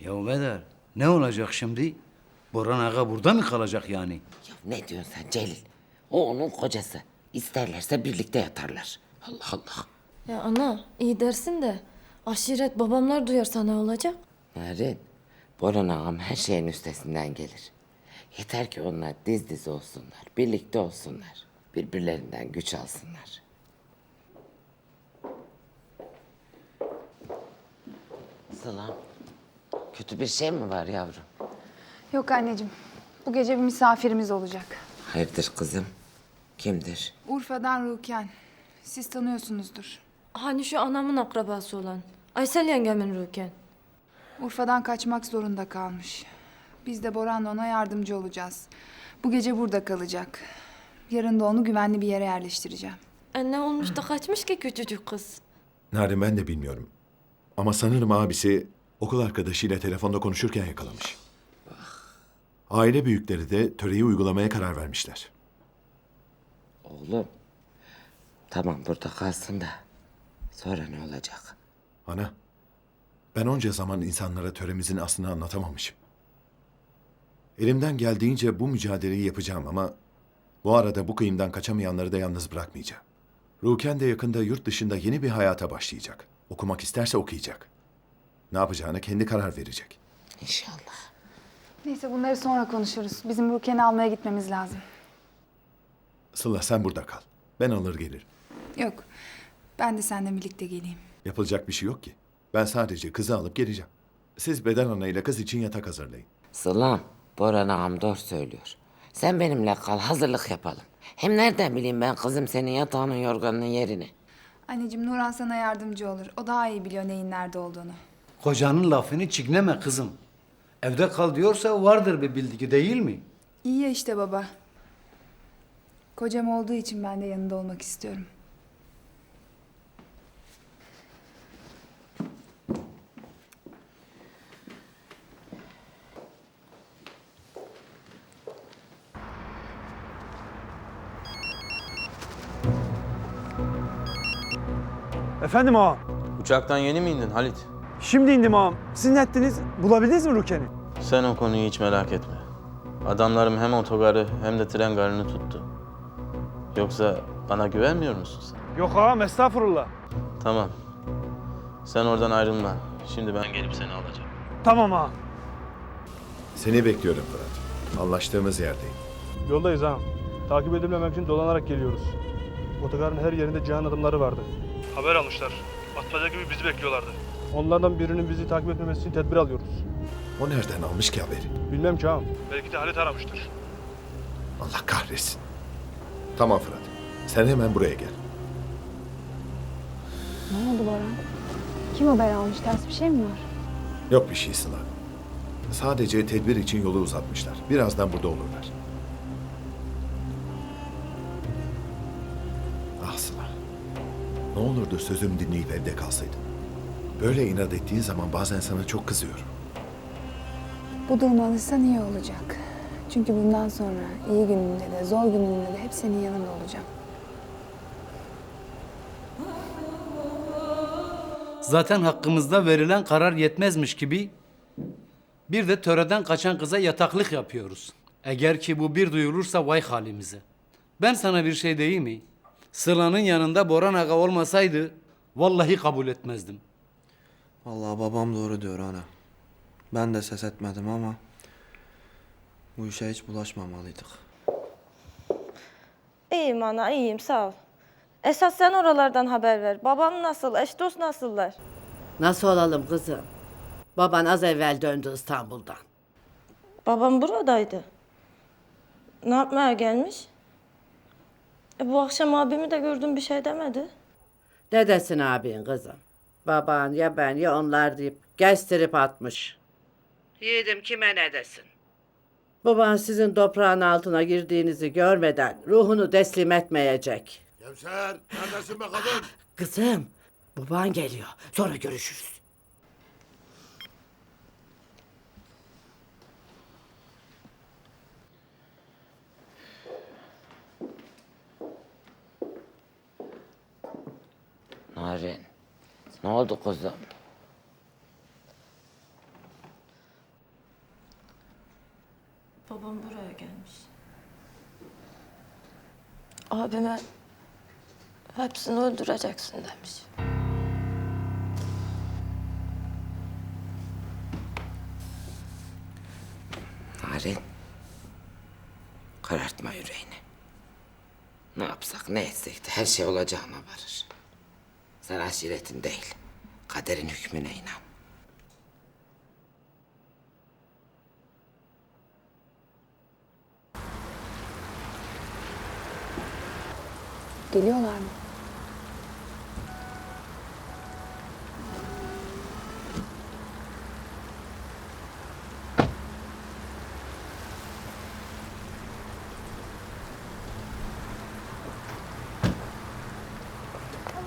Ya Bedar ne olacak şimdi? Boran Ağa burada mı kalacak yani? Ya ne diyorsun sen Celil? O onun kocası. İsterlerse birlikte yatarlar. Allah Allah. Ya ana iyi dersin de aşiret babamlar duyarsa ne olacak? Narin, Boran ağam her şeyin üstesinden gelir. Yeter ki onlar diz diz olsunlar, birlikte olsunlar. Birbirlerinden güç alsınlar. Sılam, kötü bir şey mi var yavrum? Yok anneciğim. Bu gece bir misafirimiz olacak. Hayırdır kızım? Kimdir? Urfa'dan Ruken. Siz tanıyorsunuzdur. Hani şu anamın akrabası olan Aysel yengemin Ruken. Urfa'dan kaçmak zorunda kalmış. Biz de Boran'la ona yardımcı olacağız. Bu gece burada kalacak. Yarın da onu güvenli bir yere yerleştireceğim. E ne olmuş da kaçmış ki küçücük kız? Narin ben de bilmiyorum. Ama sanırım abisi okul arkadaşıyla telefonda konuşurken yakalamış. Aile büyükleri de töreyi uygulamaya karar vermişler. Oğlum, tamam burada kalsın da sonra ne olacak? Ana, ben onca zaman insanlara töremizin aslını anlatamamışım. Elimden geldiğince bu mücadeleyi yapacağım ama bu arada bu kıyımdan kaçamayanları da yalnız bırakmayacağım. Ruken de yakında yurt dışında yeni bir hayata başlayacak. Okumak isterse okuyacak. Ne yapacağına kendi karar verecek. İnşallah. Neyse bunları sonra konuşuruz. Bizim Ruken'i almaya gitmemiz lazım. Sıla sen burada kal. Ben alır gelirim. Yok. Ben de seninle birlikte geleyim. Yapılacak bir şey yok ki. Ben sadece kızı alıp geleceğim. Siz Beden Ana ile kız için yatak hazırlayın. Sılam, Boran ağam doğru söylüyor. Sen benimle kal, hazırlık yapalım. Hem nereden bileyim ben kızım senin yatağının yorganının yerini? Anneciğim Nurhan sana yardımcı olur. O daha iyi biliyor neyin nerede olduğunu. Kocanın lafını çiğneme kızım. Evde kal diyorsa vardır bir bildiği değil mi? İyi ya işte baba. Kocam olduğu için ben de yanında olmak istiyorum. Efendim ağam. Uçaktan yeni mi indin Halit? Şimdi indim ağam. Siz ne ettiniz? Bulabildiniz mi Ruken'i? Sen o konuyu hiç merak etme. Adamlarım hem otogarı hem de tren garını tuttu. Yoksa bana güvenmiyor musun sen? Yok ağam estağfurullah. Tamam. Sen oradan ayrılma. Şimdi ben gelip seni alacağım. Tamam ağam. Seni bekliyorum Fırat. Anlaştığımız yerdeyim. Yoldayız ağam. Takip edilmemek için dolanarak geliyoruz. Otogarın her yerinde cihan adımları vardı. Haber almışlar. Atmaca gibi bizi bekliyorlardı. Onlardan birinin bizi takip etmemesi için tedbir alıyoruz. O nereden almış ki haberi? Bilmem ki ağam. Belki de Halit aramıştır. Allah kahretsin. Tamam Fırat. Sen hemen buraya gel. Ne oldu Boran? Kim haber almış? Ters bir şey mi var? Yok bir şey Sıla. Sadece tedbir için yolu uzatmışlar. Birazdan burada olurlar. Ah Sıla. Ne olurdu sözüm dinleyip evde kalsaydın. Böyle inat ettiğin zaman bazen sana çok kızıyorum. Bu duruma alışsan iyi olacak. Çünkü bundan sonra iyi gününde de zor gününde de hep senin yanında olacağım. Zaten hakkımızda verilen karar yetmezmiş gibi bir de töreden kaçan kıza yataklık yapıyoruz. Eğer ki bu bir duyulursa vay halimize. Ben sana bir şey diyeyim mi? Sıla'nın yanında Boran Aga olmasaydı vallahi kabul etmezdim. Vallahi babam doğru diyor ana. Ben de ses etmedim ama bu işe hiç bulaşmamalıydık. İyiyim ana iyiyim sağ ol. Esas sen oralardan haber ver. Babam nasıl, eş dost nasıllar? Nasıl olalım kızım? Baban az evvel döndü İstanbul'dan. Babam buradaydı. Ne yapmaya gelmiş? E, bu akşam abimi de gördüm bir şey demedi. Dedesin abin kızım. Baban ya ben ya onlar deyip gestirip atmış. Yiğidim kime ne desin? Baban sizin toprağın altına girdiğinizi görmeden ruhunu teslim etmeyecek. Kevser, neredesin be kadın? Kızım, baban geliyor. Sonra görüşürüz. Narin, ne oldu kuzum? Babam buraya gelmiş. Abime hepsini öldüreceksin demiş. Narin. Karartma yüreğini. Ne yapsak ne etsek de her şey olacağına varır. Sen aşiretin değil, kaderin hükmüne inan. Geliyorlar mı?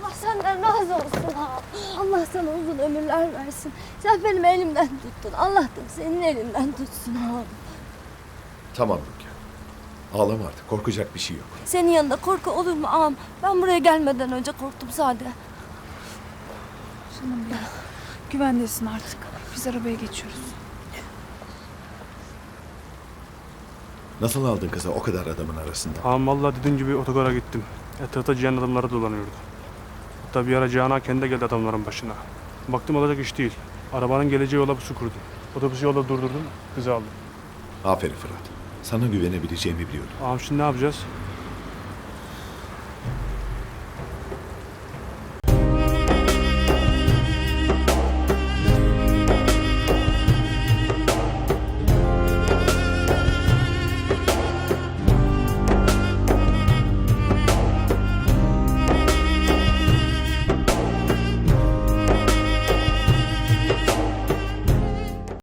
Allah senden razı olsun ha. Allah sana uzun ömürler versin. Sen benim elimden tuttun. Allah da senin elinden tutsun ha. Tamam Rukiye. Ağlama artık. Korkacak bir şey yok. Senin yanında korku olur mu ağam? Ben buraya gelmeden önce korktum sadece. Canım benim. Güvendesin artık. Biz arabaya geçiyoruz. Nasıl aldın kızı o kadar adamın arasında? Ağam valla dediğin gibi otogara gittim. Etrafta cihan adamları dolanıyordu. Hatta bir ara Cihan kendi de geldi adamların başına. Baktım olacak iş değil. Arabanın geleceği yola su kurdu. Otobüsü yolda durdurdum, kızı aldım. Aferin Fırat. Sana güvenebileceğimi biliyordum. Ağam şimdi ne yapacağız?